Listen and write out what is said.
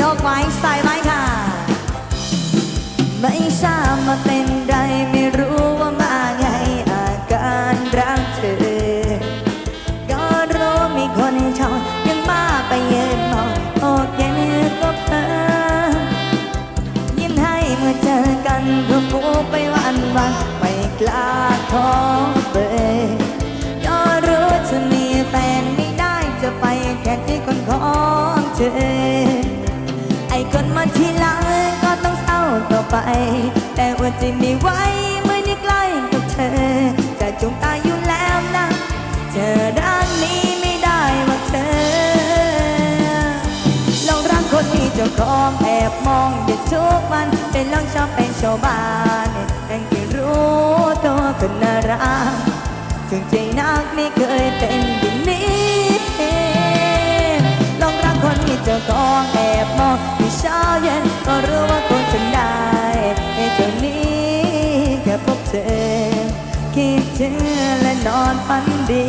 ยกไว้ใส่ไว้ค่ะ ไม่ทราบมาเป็นไรไม่รู้ว่ามาไงอาการรักเธอ ก็รู้มีคนชอบยังมาไปยืนมองโอเคก็เพอยิ้มให้เมื่อเจอกันก็ฟูไปวันวันไม่กล้าขอเบอร์ก็รู้จะมีแฟนไม่ได้จะไปแค่ที่คนของเธอ ไป แต่ว่าจะไม่ไหวเมื่อได้ใกล้กับเธอ จะจงตายอยู่แล้วนะเธอรักนี้ไม่ได้ว่าเธอลองรักคนมีเจ้าของแอบมองอยู่ทุกวันได้ลองชอบเป็นชาวบ้านแต่ที่รู้ตัวคนน่ารักถึงใจนักไม่เคยเป็นอย่างนี้ลองรักคนมีเจ้าของแอบมองที่เช้าเย็นก็รู้ว่า คิดเธอและนอนฝันดี